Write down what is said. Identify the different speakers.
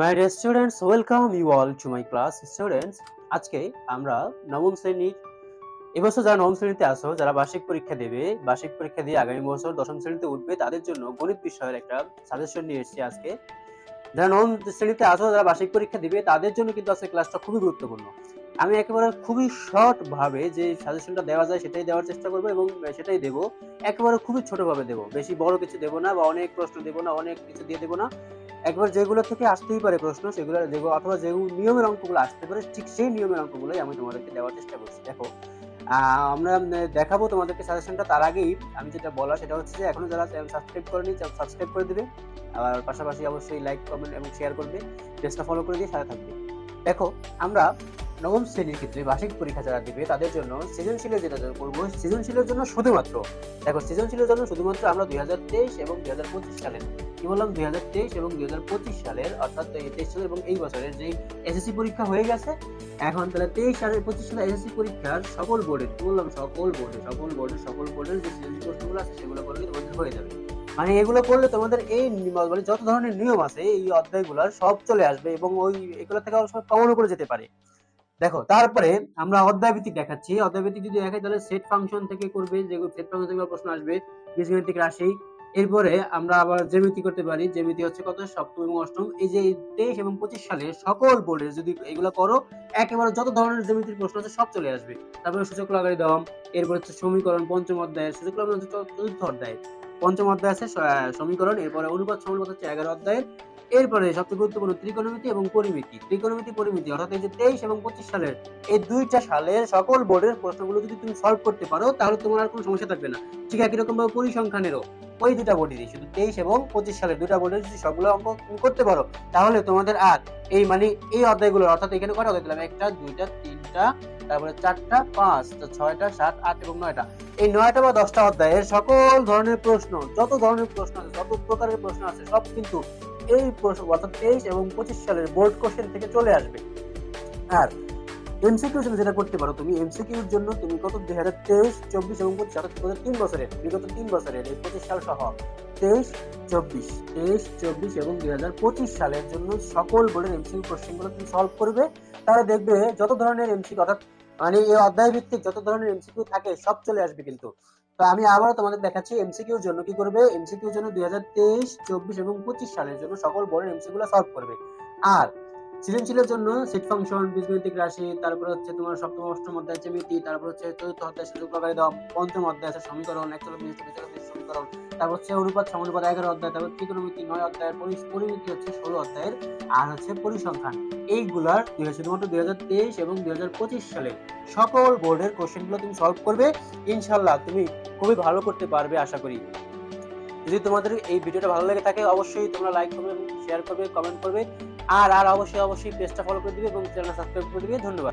Speaker 1: My dear students welcome you all to my class students আজকে আমরা নবম শ্রেণির এবছর যারা নবম শ্রেণীতে আসো যারা বার্ষিক পরীক্ষা দেবে, বার্ষিক পরীক্ষা দিয়ে আগামী বছর দশম শ্রেণীতে উঠবে, তাদের জন্য গণিত বিষয়ের একটা সাজেশন নিয়ে এসেছি আজকে। যারা নবম শ্রেণীতে আসো যারা বার্ষিক পরীক্ষা দিবে, তাদের জন্য কিন্তু আজকে ক্লাসটা খুবই গুরুত্বপূর্ণ। আমি একেবারে খুবই শর্ট ভাবে যে সাজেশনটা দেওয়া যায়, সেটাই দেওয়ার চেষ্টা করব এবং সেটাই দেবো। একেবারে খুবই ছোট ভাবে দেবো। বেশি বড় কিছু দেবো না বা অনেক প্রশ্ন দেবো না, অনেক কিছু দিয়ে দেবো না। একবার যেগুলো থেকে আসতেই পারে প্রশ্ন, সেগুলো দেবো। অথবা যে নিয়মের অঙ্কগুলো আসতে পারে, ঠিক সেই নিয়মের অঙ্কগুলোই আমি তোমাদেরকে দেওয়ার চেষ্টা করছি। দেখো আমরা দেখাবো তোমাদেরকে সাজেশনটা তার আগেই। আমি যেটা বলা সেটা হচ্ছে যে, এখনও যারা সাবস্ক্রাইব করেনি সাবস্ক্রাইব করে দেবে। আর পাশাপাশি অবশ্যই লাইক কমেন্ট এবং শেয়ার করবে। পেজটা ফলো করে দিয়ে সাথে থাকবে। দেখো, আমরা নবম শ্রেণির ক্ষেত্রে বার্ষিক পরীক্ষা যারা দিবে, তাদের জন্য সৃজনশীলের যেটা করব, সৃজনশীলের জন্য শুধুমাত্র, দেখো, সৃজনশীলের জন্য শুধুমাত্র আমরা দুই হাজার তেইশ এবং দুই হাজার পঁচিশ সালের কি বললাম? দুই হাজার তেইশ এবং দুই হাজার পঁচিশ সালের, অর্থাৎ তেইশ সালের এবং এই বছরের যে এসএসসি পরীক্ষা হয়ে গেছে, এখন তাহলে তেইশ সালের, পঁচিশ সালের এসএসসি পরীক্ষার সকল বোর্ডের কি বললাম? সকল বোর্ডে, সকল বোর্ডের সকল বোর্ডের যে সৃজনশীল প্রশ্নগুলো আছে, সেগুলো করলে তোমাদের হয়ে যাবে। মানে এগুলো করলে তোমাদের এই মানে যত ধরনের নিয়ম আছে, এই অধ্যায়গুলোর সব চলে আসবে এবং ওই এগুলো থেকে অবশ্য কমনও করে যেতে পারে। দেখো, তারপরে আমরা অধ্যায় ভিত্তিক দেখাচ্ছি। অধ্যায় ভিত্তিক যদি দেখাই, তাহলে সেট ফাংশন থেকে করবে যেগুলো সেট ফাংশন থেকে প্রশ্ন আসবে বীজগণিতিক রাশি এরপরে আমরা আবার জ্যামিতি করতে পারি। জ্যামিতি হচ্ছে কত? সপ্তম এবং অষ্টম। এই যে তেইশ এবং পঁচিশ সালে সকল বোর্ডের যদি এগুলো করো, একেবারে যত ধরনের জ্যামিতির প্রশ্ন আছে সব চলে আসবে। তারপরে সূচক লাগারি দম, এরপর হচ্ছে সমীকরণ পঞ্চম অধ্যায় সূচক হচ্ছে চতুর্থ অধ্যায়। পঞ্চম অধ্যায় আছে সমীকরণ, এরপরে অনুপাত সমানুপাত হচ্ছে? এগারো অধ্যায়ের। এরপরে সবচেয়ে গুরুত্বপূর্ণ ত্রিকোণমিতি এবং পরিমিতি। ত্রিকোণমিতি, পরিমিতি, অর্থাৎ এই যে তেইশ এবং পঁচিশ সালের, এই দুইটা সালের সকল বোর্ডের প্রশ্নগুলো যদি তুমি সলভ করতে পারো, তাহলে তোমার আর কোনো সমস্যা থাকবে না। ঠিক একই রকম ভাবে পরিসংখ্যানেরও। ওই দুটা বোর্ডেরই, শুধু তেইশ এবং পঁচিশ সালের দুটা বোর্ডের যদি সবগুলো অঙ্ক করতে পারো, তাহলে তোমাদের আর এই মানে এই অধ্যায়গুলো, অর্থাৎ এখানে কয়টা অধ্যায় দিলাম? একটা, দুইটা, তিনটা, তারপরে চারটা, পাঁচ ছয়টা, সাত, আট এবং নয়টা। এই নয়টা বা দশটা অধ্যায়ের সকল ধরনের প্রশ্ন, যত ধরনের প্রশ্ন আছে, যত প্রকারের প্রশ্ন আছে, সব কিন্তু এই প্রশ্ন, অর্থাৎ তেইশ এবং পঁচিশ সালের বোর্ড কোশ্চেন থেকে চলে আসবে। আর এমসিকিউ যেটা করতে পারো, তুমি এমসিকিউর জন্য তুমি কত দুই হাজার তেইশ, চব্বিশ এবং পঁচিশ তিন বছরের, বিগত তিন বছরের, এই পঁচিশ সাল সহ, তেইশ, চব্বিশ তেইশ, চব্বিশ এবং দুই হাজার পঁচিশ সালের জন্য সকল বোর্ডের এমসিকিউ কোশ্চেনগুলো তুমি সলভ করবে। তাহলে দেখবে যত ধরনের এমসিকিউ অর্থাৎ মানে এই অধ্যায় ভিত্তিক যত ধরনের এমসিকিউ থাকে, সব চলে আসবে কিন্তু। তো আমি আবারও তোমাদের দেখাচ্ছি এমসিকিউর জন্য কি করবে? এমসিকিউর জন্য দুই হাজার তেইশ, চব্বিশ এবং পঁচিশ সালের জন্য সকল বোর্ডের এমসিকিউ গুলো সলভ করবে। আর সৃজনশীলের জন্য সেট ফাংশন বীজগণিতিক রাশি, তারপর হচ্ছে তোমার সপ্তম, অষ্টম অধ্যায় জ্যামিতি তারপর হচ্ছে চতুর্থ অধ্যায় সুযোগ লাগাই দাও পঞ্চম অধ্যায় আছে সমীকরণ, একচল্লিশ সমীকরণ, তারপর হচ্ছে অনুপাত, সমানুপাত এগারো অধ্যায়, তারপর ত্রিকোণমিতি, নয় অধ্যায় পরিমিতি হচ্ছে ষোলো অধ্যায়ের, আর হচ্ছে পরিসংখ্যান। এইগুলার শুধুমাত্র দুই হাজার তেইশ এবং দুই হাজার পঁচিশ সালে সকল বোর্ডের কোশ্চেনগুলো তুমি সলভ করবে ইনশাল্লাহ তুমি খুবই ভালো করতে পারবে আশা করি। যদি তোমাদের এই ভিডিওটা ভালো লেগে থাকে, অবশ্যই তোমরা লাইক করবে শেয়ার করবে কমেন্ট করবে। আর আর অবশ্যই অবশ্যই পেজটা ফলো করে দিবে এবং চ্যানেলটা সাবস্ক্রাইব করে দিবে। ধন্যবাদ।